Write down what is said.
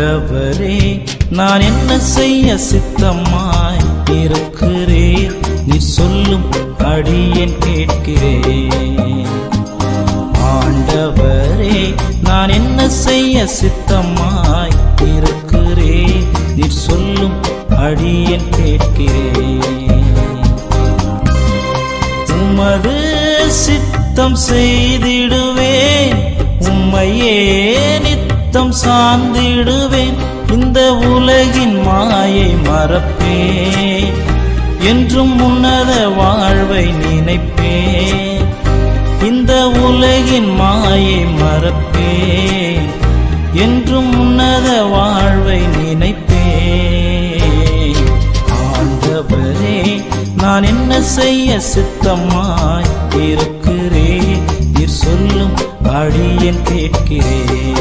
ஆண்டவரே நான் என்ன செய்ய சித்தமாய் இருக்கிறேன்? நீ சொல்லும் அடியேன் கேட்கிறேன். ஆண்டவரே நான் என்ன செய்ய சித்தமாய் இருக்கிறேன்? நீ சொல்லும் அடியேன் கேட்கிறேன். உமது சித்தம் செய்திடுவேன். உம்மையே நித்த நித்தம் சார்ந்திடுவேன். இந்த உலகின் மாயை மறப்பேன். என்றும் உன்னத வாழ்வை நினைப்பேன். இந்த உலகின் மாயை மறப்பேன். என்றும் உன்னத வாழ்வை நினைப்பேன். ஆண்டவரே நான் என்ன செய்ய சித்தமாய் இருக்கிறேன்? நீர் சொல்லும் அடியன் கேட்கிறேன்.